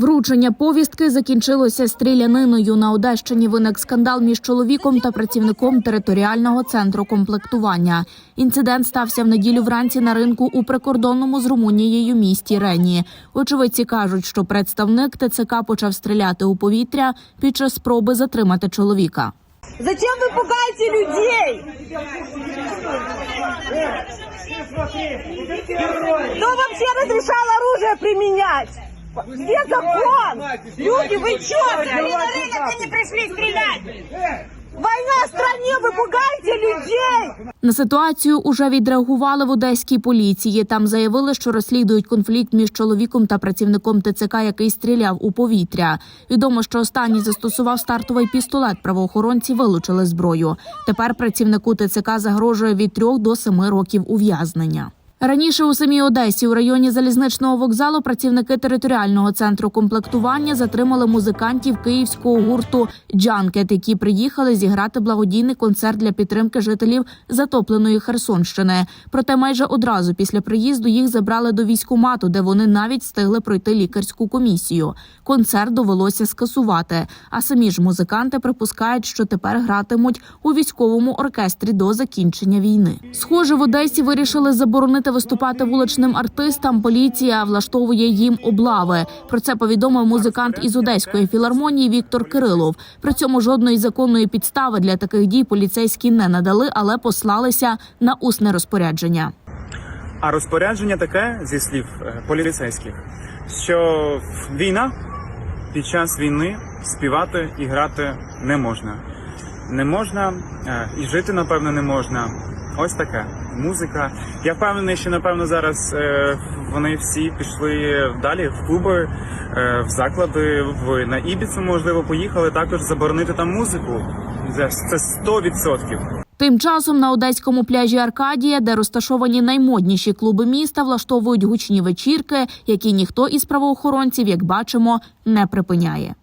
Вручення повістки закінчилося стріляниною. На Одещині виник скандал між чоловіком та працівником територіального центру комплектування. Інцидент стався в неділю вранці на ринку у прикордонному з Румунією місті Рені. Очевидці кажуть, що представник ТЦК почав стріляти у повітря під час спроби затримати чоловіка. Зачем вы пугаете людей? Кто вообще разрешал оружие применять? Где закон? Люди, вы чё? Они на рынок они пришли стрелять. Война в стране, вы пугаете людей. На ситуацію уже відреагували в одеській поліції. Там заявили, що розслідують конфлікт між чоловіком та працівником ТЦК, який стріляв у повітря. Відомо, що останній застосував стартовий пістолет. Правоохоронці вилучили зброю. Тепер працівнику ТЦК загрожує від трьох до семи років ув'язнення. Раніше у самій Одесі у районі залізничного вокзалу працівники територіального центру комплектування затримали музикантів київського гурту Джанкет, які приїхали зіграти благодійний концерт для підтримки жителів затопленої Херсонщини. Проте майже одразу після приїзду їх забрали до військкомату, де вони навіть встигли пройти лікарську комісію. Концерт довелося скасувати. А самі ж музиканти припускають, що тепер гратимуть у військовому оркестрі до закінчення війни. Схоже, в Одесі вирішили заборонити виступати вуличним артистам. Поліція влаштовує їм облави. Про це повідомив музикант із одеської філармонії Віктор Кирилов. При цьому жодної законної підстави для таких дій поліцейські не надали, але послалися на усне розпорядження. А розпорядження таке, зі слів е, поліцейських, що війна під час війни співати і грати не можна. Не можна е, і жити, напевно, не можна. Ось таке музика. Я впевнений, що напевно зараз е, вони всі пішли далі в клуби, е, в заклади, в на Ібіцу, можливо, поїхали також заборонити там музику. Це 100%. Тим часом на одеському пляжі Аркадія, де розташовані наймодніші клуби міста, влаштовують гучні вечірки, які ніхто із правоохоронців, як бачимо, не припиняє.